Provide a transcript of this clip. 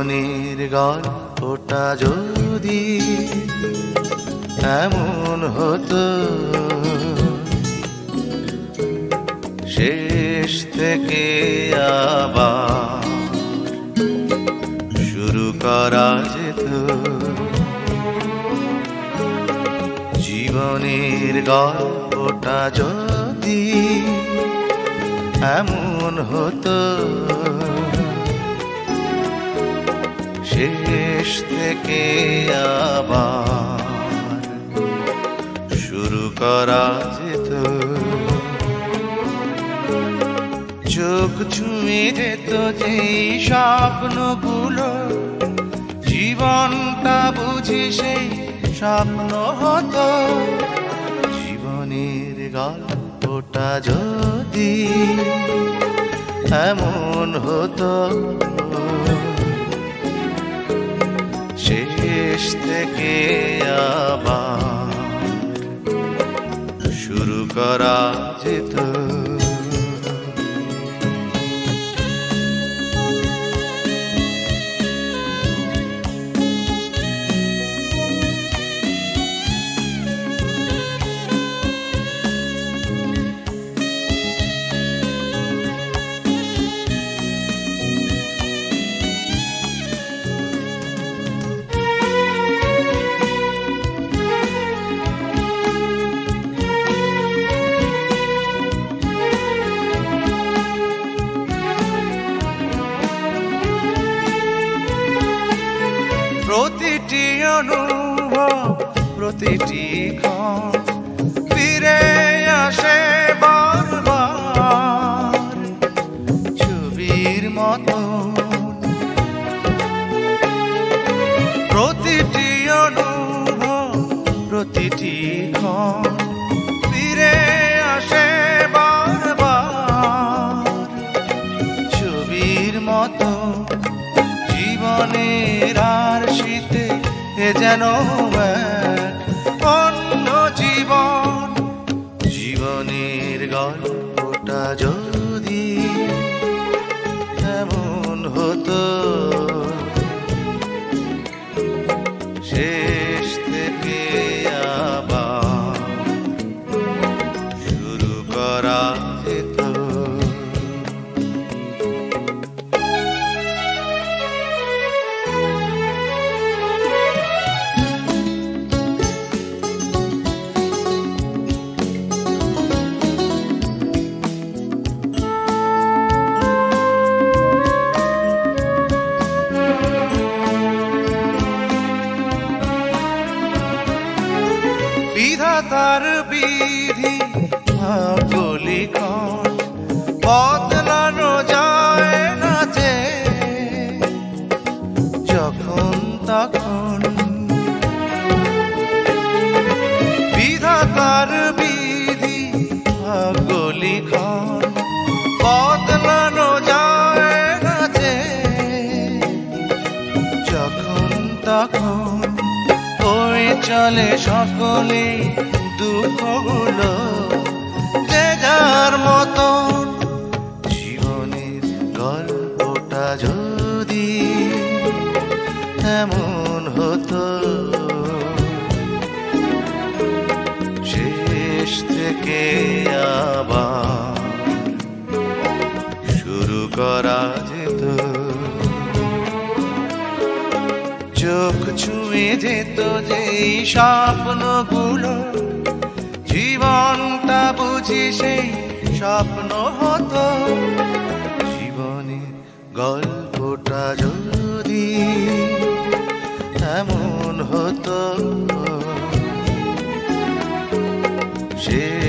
জীবনের গল্পটা যদি এমন হতো, শেষ থেকে আবার শুরু করা যেত। জীবনের গল্পটা যদি এমন হতো শেষ থেকে আবার শুরু করা যেত। চোখ ছুঁয়ে যেত যেই স্বপ্নগুলো, জীবনটা বুঝি সেই স্বপ্ন হতো। জীবনের গল্পটা যদি এমন হতো শেষ থেকে আবার শুরু করা যেত। প্রতিটি অনুভব প্রতিটি ফিরে আসে ছবির মতো। প্রতিটি অনুভব প্রতিটি ক্ষণ ನೋವ তখন ওই চলে সকলে দুঃখগুলো যে যার মতন। জীবনের গল্পটা যদি এমন হতো, শেষ থেকে আবার শুরু করা চোখ ছুঁয়ে যেত যেই স্বপ্নগুলো। জীবনটা বুঝি সেই স্বপ্ন হতো। জীবনের গল্পটা যদি এমন হতো শেষ